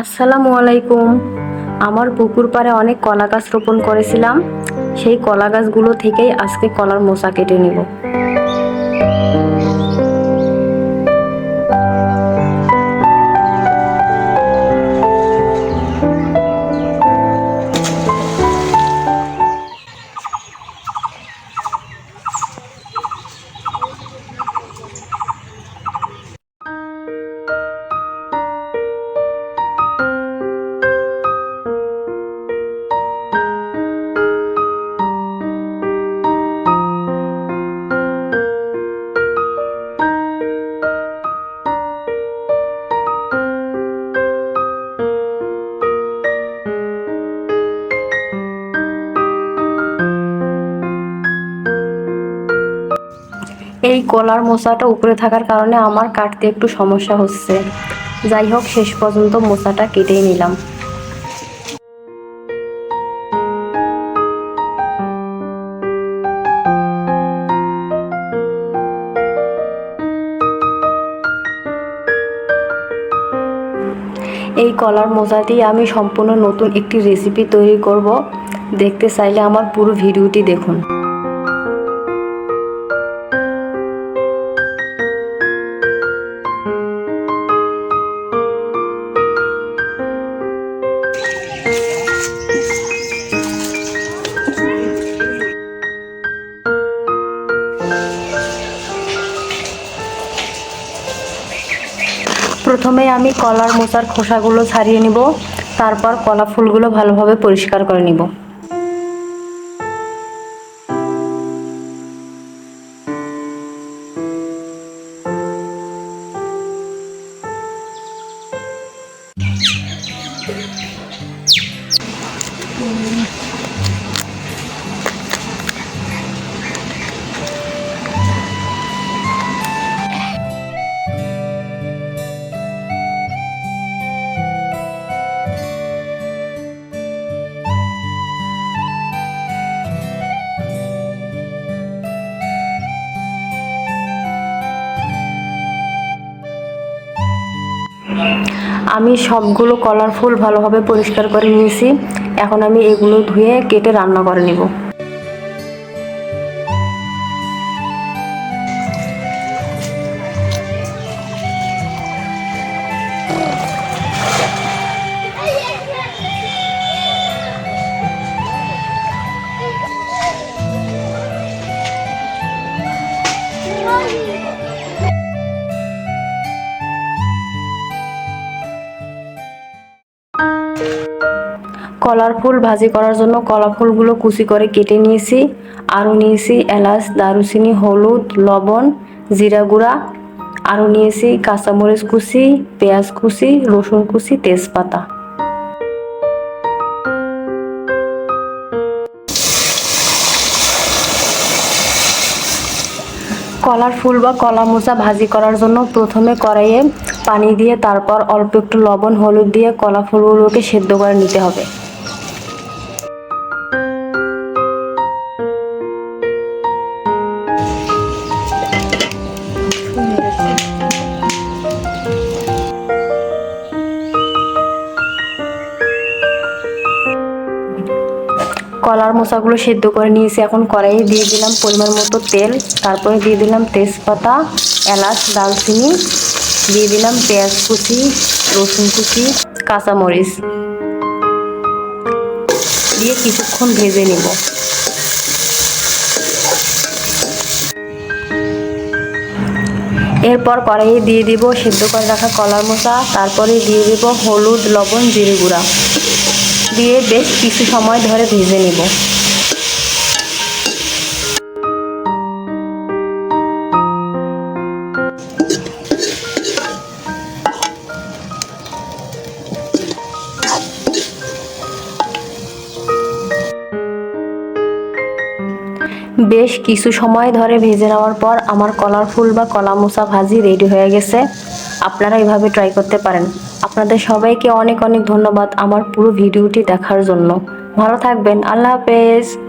আসসালামু আলাইকুম। আমার পুকুর পাড়ে অনেক কলা গাছ রোপণ করেছিলাম। সেই কলা গাছগুলো থেকেই আজকে কলার মোচা কেটে নিব। এই কলার মোচাটা উপরে থাকার কারণে আমার কাটতে একটু সমস্যা হচ্ছে। যাই হোক, শেষ পর্যন্ত মোচাটা কেটেই নিলাম। এই কলার মোচা দিয়ে আমি সম্পূর্ণ নতুন একটি রেসিপি তৈরি করব। দেখতে চাইলে আমার পুরো ভিডিওটি দেখুন। প্রথমে আমি কলার মোচার খোসাগুলো ছাড়িয়ে নিব তারপর কলা ফুলগুলো ভালোভাবে পরিষ্কার করে নিব। আমি সবগুলো কলার ফুল ভালোভাবে পরিষ্কার করে নিয়েছি। এখন আমি এগুলো ধুয়ে কেটে রান্না করে নিব। কলার ফুল ভাজি করার জন্য কলা ফুলগুলো কুচি করে কেটে নিয়েছি। আরও নিয়েছি এলাচ, দারুচিনি, হলুদ, লবণ, জিরা গুঁড়া। আরও নিয়েছি কাঁচামরিচ কুচি, পেঁয়াজ কুচি, রসুন কুচি, তেজপাতা। কলার ফুল বা কলা মোচা ভাজি করার জন্য প্রথমে কড়াইয়ে পানি দিয়ে তারপর অল্প একটু লবণ, হলুদ দিয়ে কলা ফুলগুলোকে সেদ্ধ করে নিতে হবে। কলার মোচাগুলো সেদ্ধ করে নিয়েছি। এখন কড়াইয়ে দিয়ে দিলাম পরিমাণ মতো তেল। তারপরে দিয়ে দিলাম তেজপাতা, এলাচ দালচিনি দিয়ে দিলাম পেঁয়াজ কুচি, রসুন কুচি, কাঁচামরিচ। দিয়ে কিছুক্ষণ ভেজে নেব। এরপর কড়াইয়ে দিয়ে দিব সেদ্ধ করে রাখা কলার মোচা তারপরে দিয়ে দিব হলুদ, লবণ, জিরে গুঁড়া। দিয়ে বেশ কিছু সময় ধরে ভেজে নেব। বেশ কিছু সময় ধরে ভেজে নেওয়ার পর আমার কলার ফুল বা কলা মোসা ভাজি রেডি হয়ে গেছে। আপনারা এভাবে ট্রাই করতে পারেন। আপনাদের সবাইকে অনেক অনেক ধন্যবাদ আমার পুরো ভিডিওটি দেখার জন্য। ভালো থাকবেন। আল্লাহ হাফেজ।